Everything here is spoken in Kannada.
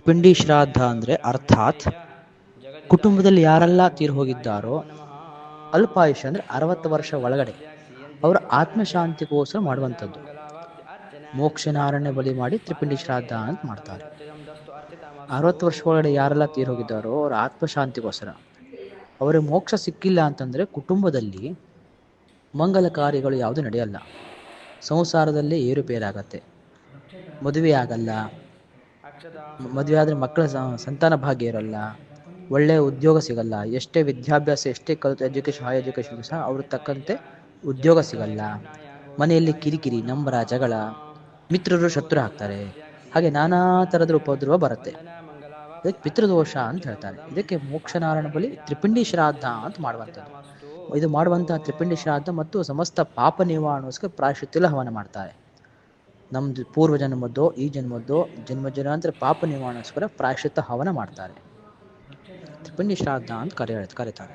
ತ್ರಿಪಿಂಡಿ ಶ್ರಾದ್ದ ಅಂದರೆ ಅರ್ಥಾತ್ ಕುಟುಂಬದಲ್ಲಿ ಯಾರೆಲ್ಲ ತೀರ್ ಹೋಗಿದ್ದಾರೋ ಅಲ್ಪಾಯುಷ ಅಂದರೆ ಅರವತ್ತು ವರ್ಷ ಒಳಗಡೆ ಅವರ ಆತ್ಮಶಾಂತಿಗೋಸ್ಕರ ಮಾಡುವಂಥದ್ದು. ಮೋಕ್ಷನಾರಣ್ಯ ಬಲಿ ಮಾಡಿ ತ್ರಿಪಿಂಡಿ ಶ್ರಾದ್ದ ಅಂತ ಮಾಡ್ತಾರೆ. ಅರವತ್ತು ವರ್ಷ ಒಳಗಡೆ ಯಾರೆಲ್ಲ ತೀರ್ ಹೋಗಿದ್ದಾರೋ ಅವರ ಆತ್ಮಶಾಂತಿಗೋಸ್ಕರ. ಅವರ ಮೋಕ್ಷ ಸಿಕ್ಕಿಲ್ಲ ಅಂತಂದರೆ ಕುಟುಂಬದಲ್ಲಿ ಮಂಗಲ ಕಾರ್ಯಗಳು ಯಾವುದು ನಡೆಯಲ್ಲ. ಸಂಸಾರದಲ್ಲೇ ಏರುಪೇರಾಗತ್ತೆ. ಮದುವೆ ಆಗಲ್ಲ ಮದುವೆ ಆದರೆ ಮಕ್ಕಳ ಸಂತಾನ ಭಾಗ್ಯ ಇರಲ್ಲ. ಒಳ್ಳೆಯ ಉದ್ಯೋಗ ಸಿಗಲ್ಲ. ಎಷ್ಟೇ ವಿದ್ಯಾಭ್ಯಾಸ, ಎಷ್ಟೇ ಕಲಿತು ಎಜುಕೇಷನ್ ಹೈ ಎಜುಕೇಷನ್ ಸಹ ಅವ್ರ ತಕ್ಕಂತೆ ಉದ್ಯೋಗ ಸಿಗಲ್ಲ. ಮನೆಯಲ್ಲಿ ಕಿರಿಕಿರಿ ನಂಬರ ಜಗಳ, ಮಿತ್ರರು ಶತ್ರು ಹಾಕ್ತಾರೆ ಹಾಗೆ ನಾನಾ ಥರದ ಉಪದ್ರವ ಬರುತ್ತೆ. ಇದಕ್ಕೆ ಪಿತೃದೋಷ ಅಂತ ಹೇಳ್ತಾರೆ. ಇದಕ್ಕೆ ಮೋಕ್ಷನಾರಾಯಣ ಬಲಿ ತ್ರಿಪಿಂಡಿ ಶ್ರಾದ್ದ ಅಂತ ಮಾಡುವಂಥದ್ದು. ಇದು ಮಾಡುವಂತಹ ತ್ರಿಪಿಂಡಿ ಶ್ರಾದ್ದ ಮತ್ತು ಸಮಸ್ತ ಪಾಪ ನಿವಾರಣೋಸ್ಕರ ಪ್ರಾಯಶ್ಚಿತ್ತಲ ಹವನ ಮಾಡ್ತಾರೆ. ನಮ್ದು ಪೂರ್ವ ಜನ್ಮದ್ದು, ಈ ಜನ್ಮದ್ದು ಜನ್ಮ ಜನಾಂತರ ಪಾಪ ನಿವಾರಣೆಗೋಸ್ಕರ ಪ್ರಾಯಶ್ಚಿತ್ತ ಹವನ ಮಾಡ್ತಾರೆ. ತ್ರಿಪುಣ್ಯ ಶ್ರಾದ್ದ ಅಂತ ಕರೆಯ ಕರೀತಾರೆ.